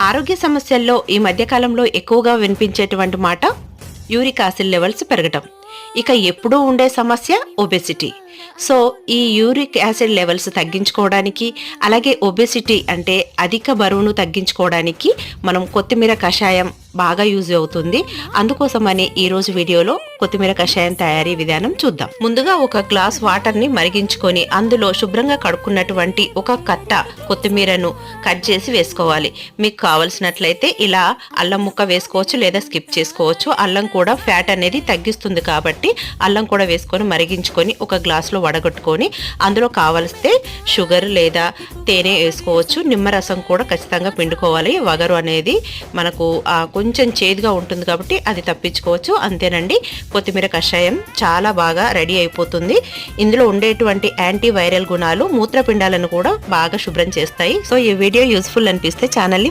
ఆరోగ్య సమస్యల్లో ఈ మధ్యకాలంలో ఎక్కువగా వినిపించేటువంటి మాట యూరిక్ యాసిడ్ లెవెల్స్ పెరగటం. ఇక ఎప్పుడూ ఉండే సమస్య ఒబెసిటీ సో ఈ యూరిక్ యాసిడ్ లెవెల్స్ తగ్గించుకోవడానికి అలాగే ఒబెసిటీ అంటే అధిక బరువును తగ్గించుకోవడానికి మనం కొత్తిమీర కషాయం బాగా యూజ్ అవుతుంది. అందుకోసమని ఈరోజు వీడియోలో కొత్తిమీర కషాయం తయారీ విధానం చూద్దాం. ముందుగా ఒక గ్లాస్ వాటర్ని మరిగించుకొని అందులో శుభ్రంగా కడుక్కున్నటువంటి ఒక కట్ట కొత్తిమీరను కట్ చేసి వేసుకోవాలి. మీకు కావలసినట్లయితే ఇలా అల్లం ముక్క వేసుకోవచ్చు లేదా స్కిప్ చేసుకోవచ్చు. అల్లం కూడా ఫ్యాట్ అనేది తగ్గిస్తుంది కాబట్టి కాబట్టి అల్లం కూడా వేసుకొని మరిగించుకొని ఒక గ్లాసులో వడగొట్టుకొని అందులో కావలిస్తే షుగర్ లేదా తేనె వేసుకోవచ్చు. నిమ్మరసం కూడా ఖచ్చితంగా పిండుకోవాలి. వగరు అనేది మనకు కొంచెం చేదుగా ఉంటుంది కాబట్టి అది తప్పించుకోవచ్చు. అంతేనండి. కొత్తిమీర కషాయం చాలా బాగా రెడీ అయిపోతుంది. ఇందులో ఉండేటువంటి యాంటీ వైరల్ గుణాలు మూత్రపిండాలను కూడా బాగా శుభ్రం చేస్తాయి. సో ఈ వీడియో యూస్ఫుల్ అనిపిస్తే ఛానల్ని